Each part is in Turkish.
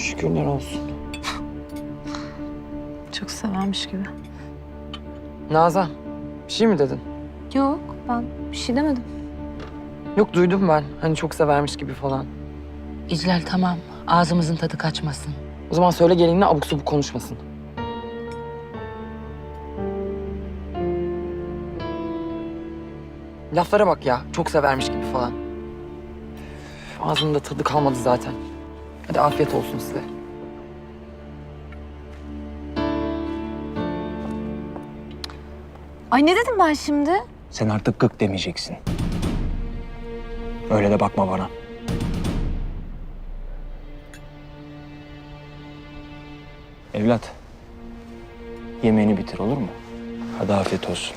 Şükürler olsun. Çok severmiş gibi. Nazan, bir şey mi dedin? Yok ben bir şey demedim. Yok duydum ben. Hani çok severmiş gibi falan. İclal tamam. Ağzımızın tadı kaçmasın. O zaman söyle gelinine abuk subuk konuşmasın. Laflara bak ya. Çok severmiş gibi falan. Üf, Ağzımda tadı kalmadı zaten. Hadi afiyet olsun size. Ay ne dedim ben şimdi? Sen artık gık demeyeceksin. Öyle de bakma bana. Evlat. Yemeğini bitir olur mu? Hadi afiyet olsun.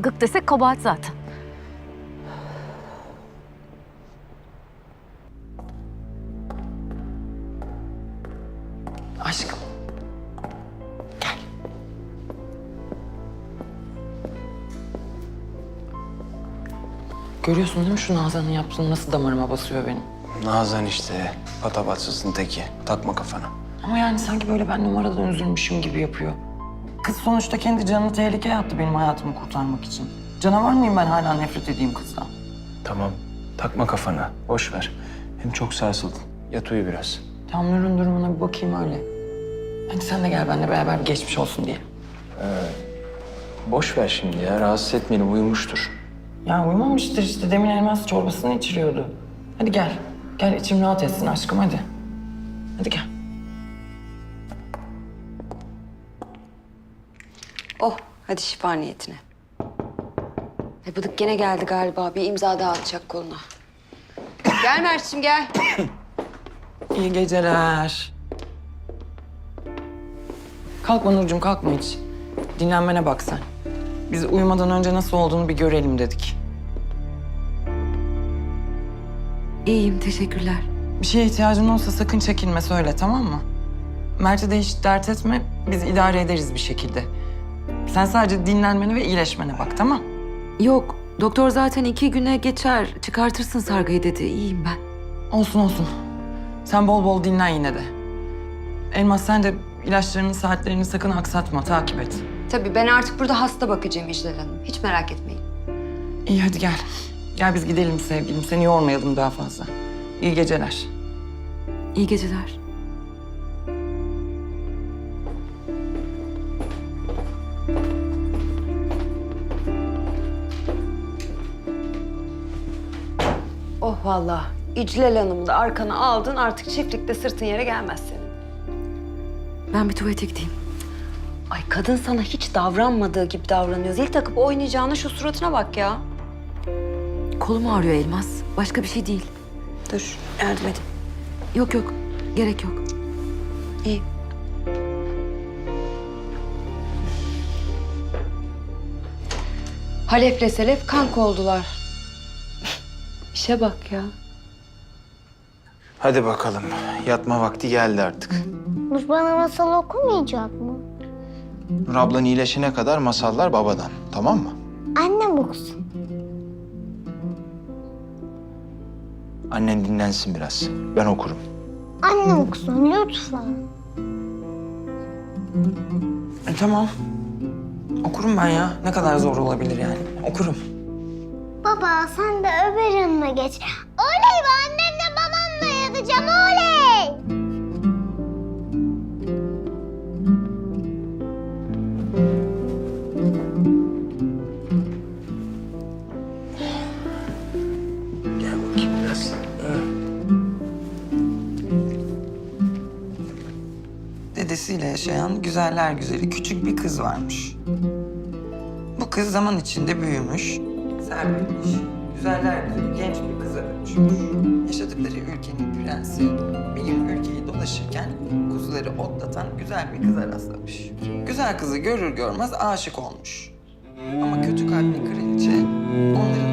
Gık desek kabahat zaten. Görüyorsun değil mi şu Nazan'ın yaptığını nasıl damarıma basıyor benim? Nazan işte. Patapatsızın teki. Takma kafana. Ama yani sanki böyle ben numaradan üzülmüşüm gibi yapıyor. Kız sonuçta kendi canını tehlikeye attı benim hayatımı kurtarmak için. Canavar mıyım ben hala nefret edeyim kızdan? Tamam. Takma kafana. Boş ver. Hem çok sarsıldın. Yat uyu biraz. Tamra'nın durumuna bir bakayım öyle. Hadi sen de gel benimle beraber bir geçmiş olsun diye. Boş ver şimdi ya. Rahatsız etmeyelim. Uyumuştur. Ya uyumamıştır işte demin elmas çorbasını içiriyordu. Hadi gel. Gel içim rahat etsin aşkım hadi. Hadi gel. Oh, hadi şifa niyetine. Ay bıdık gene geldi galiba. Bir imza daha atacak koluna. gel Mert'ciğim gel. İyi geceler. Kalkma Nurcuğum kalkma hiç. Dinlenmene bak sen. Biz uyumadan önce nasıl olduğunu bir görelim dedik. İyiyim, teşekkürler. Bir şeye ihtiyacın olsa sakın çekinme söyle tamam mı? Mert'e de hiç dert etme. Biz idare ederiz bir şekilde. Sen sadece dinlenmene ve iyileşmene bak tamam? Yok, doktor zaten iki güne geçer. Çıkartırsın sargıyı dedi. İyiyim ben. Olsun olsun. Sen bol bol dinlen yine de. Elmas sen de ilaçlarının saatlerini sakın aksatma. Takip et. Tabii ben artık burada hasta bakacağım İclal Hanım. Hiç merak etmeyin. İyi hadi gel. Gel biz gidelim sevgilim. Seni yormayalım daha fazla. İyi geceler. İyi geceler. Oh vallahi. İclal Hanım'ı da arkana aldın. Artık çiftlikte sırtın yere gelmez senin. Ben bir tuvalete gideyim. Ay kadın sana hiç davranmadığı gibi davranıyor. Zil takıp oynayacağına şu suratına bak ya. Kolum ağrıyor Elmas. Başka bir şey değil. Dur yardım edin. Yok yok. Gerek yok. İyi. Halep'le Selef kanka oldular. İşe bak ya. Hadi bakalım. Yatma vakti geldi artık. Nur bana masal okumayacak mı? Nur ablan iyileşene kadar masallar babadan. Tamam mı? Annem okusun. Annen dinlensin biraz. Ben okurum. Annem okusun lütfen. E, tamam. Okurum ben ya. Ne kadar zor olabilir yani. Okurum. Baba sen de öbür yanına geç. Oley be annemle babamla yatacağım oley. Yaşayan güzeller güzeli küçük bir kız varmış. Bu kız zaman içinde büyümüş, serpilmiş, güzeller güzeli genç bir kıza dönüşmüş. Yaşadıkları ülkenin prensi bir ülkeyi dolaşırken kuzuları otlatan güzel bir kıza rastlamış. Güzel kızı görür görmez aşık olmuş. Ama kötü kalpli kraliçe onların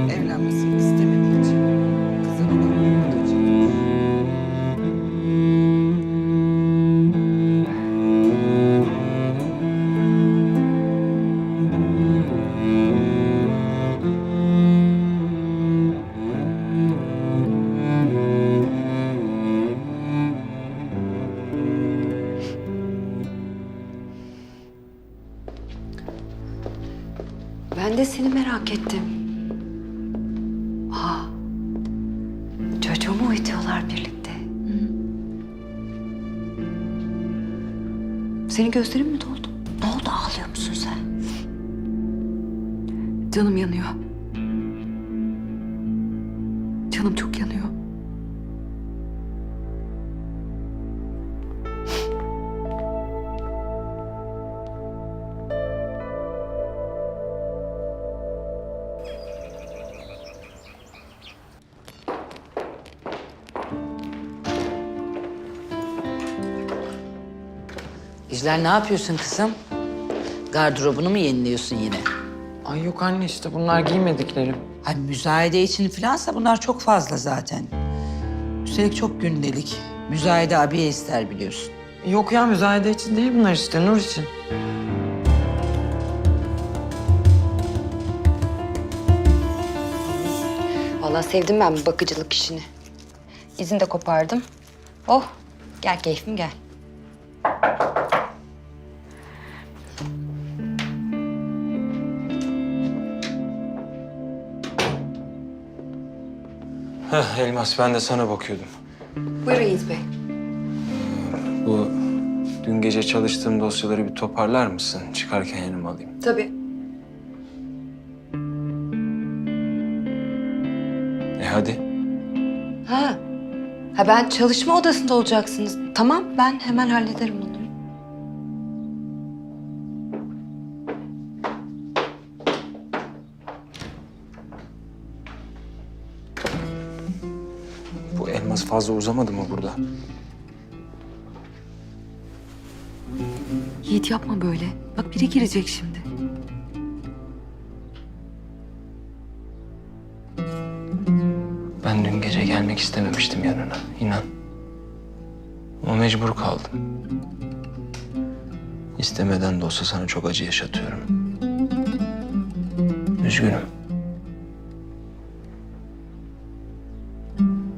de seni merak ettim. Aa, çocuğu mu uyutuyorlar birlikte? Senin gözlerin mi doldu? Ne oldu ağlıyor musun sen? Canım yanıyor. Canım çok yanıyor. İclal ne yapıyorsun kızım? Gardırobunu mu yeniliyorsun yine? Ay yok anne işte bunlar giymediklerim. Hani müzayede için filansa bunlar çok fazla zaten. Üstelik çok gündelik. Müzayede abiye ister biliyorsun. Yok ya müzayede için değil bunlar işte Nur için. Vallahi sevdim ben bu bakıcılık işini. İzin de kopardım. Oh, gel keyfim gel. Heh, Elmas ben de sana bakıyordum. Buyurun Yiğit Bey. Bu dün gece çalıştığım dosyaları bir toparlar mısın? Çıkarken yanıma alayım. Tabii. E hadi. Ha. Ha ben çalışma odasında olacaksınız. Tamam ben hemen hallederim bunları. Fazla uzamadı mı burada? Yiğit yapma böyle. Bak biri girecek şimdi. Ben dün gece gelmek istememiştim yanına. inan. Ama mecbur kaldım. İstemeden de olsa sana çok acı yaşatıyorum. Üzgünüm.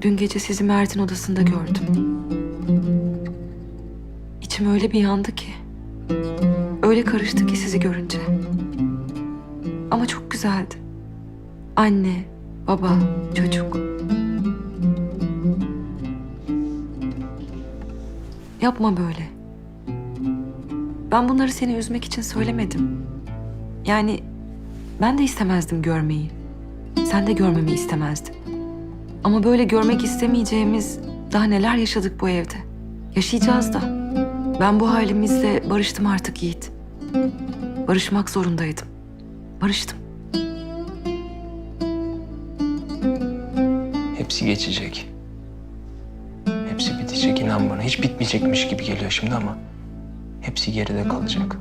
Dün gece sizi Mert'in odasında gördüm. İçim öyle bir yandı ki. Öyle karıştı ki sizi görünce. Ama çok güzeldi. Anne, baba, çocuk. Yapma böyle. Ben bunları seni üzmek için söylemedim. Yani ben de istemezdim görmeyi. Sen de görmemi istemezdin. Ama böyle görmek istemeyeceğimiz daha neler yaşadık bu evde. Yaşayacağız da. Ben bu halimizle barıştım artık Yiğit. Barışmak zorundaydım. Barıştım. Hepsi geçecek. Hepsi bitecek inan bana. Hiç bitmeyecekmiş gibi geliyor şimdi ama hepsi geride kalacak.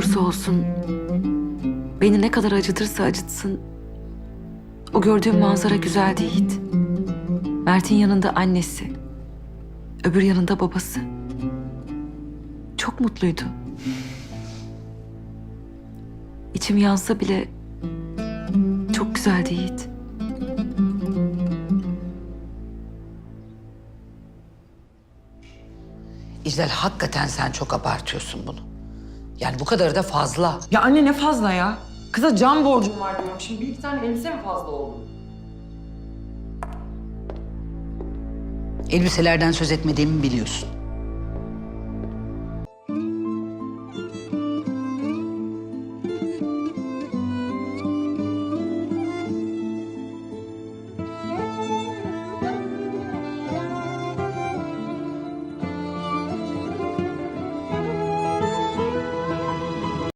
Olursa olsun beni ne kadar acıtırsa acıtsın o gördüğüm manzara güzeldi Yiğit. Mert'in yanında annesi, öbür yanında babası. Çok mutluydu. İçim yansa bile çok güzeldi Yiğit. İclal hakikaten sen çok abartıyorsun bunu. Yani bu kadarı da fazla. Ya anne ne fazla ya. Kıza can borcum var diyorum. Şimdi bir iki tane elbise mi fazla oldu? Elbiselerden söz etmediğimi biliyorsun.